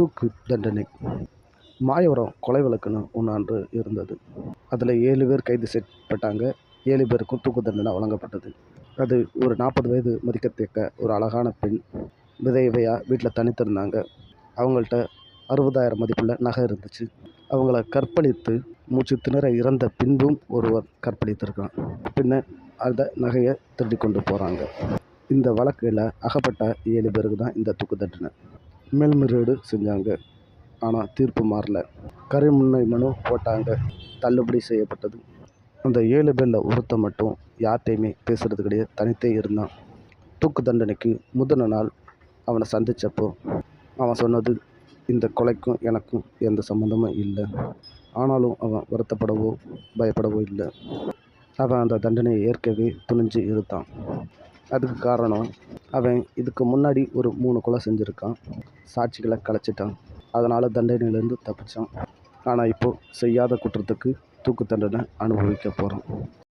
தூக்கு தண்டனை. மாயவரம் கொலை வழக்குன்னு ஒன்று அன்று இருந்தது. அதில் ஏழு பேர் கைது செய்யப்பட்டாங்க. ஏழு பேருக்கும் தூக்கு தண்டனை வழங்கப்பட்டது. அது ஒரு நாற்பது வயது மதிக்கத்தக்க ஒரு அழகான பெண் விதைவையாக வீட்டில் தனித்திருந்தாங்க அவங்கள்ட்ட அறுபதாயிரம் மதிப்புள்ள நகை இருந்துச்சு. அவங்கள கற்பழித்து மூச்சு திணற இறந்த பின்பும் ஒருவர் கற்பழித்திருக்கான். பின்ன அந்த நகையை திருடி கொண்டு போகிறாங்க இந்த வழக்கில் அகப்பட்ட ஏழு பேருக்கு தான் இந்த தூக்கு தண்டனை. மேல்முறையீடு செஞ்சாங்க. ஆனால் தீர்ப்பு மாறல. கருமுன்னை மனு போட்டாங்க. தள்ளுபடி செய்யப்பட்டது. அந்த ஏழு பேரில் ஒருத்தன் மட்டும் யார்கிட்டையுமே பேசுகிறது கிடையாது. தனித்தே இருந்தான். தூக்கு தண்டனைக்கு முதன நாள் அவனை சந்தித்தப்போ அவன் சொன்னது இந்த கொலைக்கும் எனக்கும் எந்த சம்மந்தமும் இல்லை. ஆனாலும் அவன் வருத்தப்படவோ பயப்படவோ இல்லை. அவன் அந்த தண்டனையை ஏற்கவே துணிஞ்சு இருந்தான் அதுக்கு காரணம் அவன் இதுக்கு முன்னாடி ஒரு மூணு கொலை செஞ்சுருக்கான். சாட்சிகளை கலைச்சிட்டான். அதனால் தண்டனையிலேருந்து தப்பிச்சான். ஆனால் இப்போது செய்யாத குற்றத்துக்கு தூக்கு தண்டனை அனுபவிக்க போகிறான்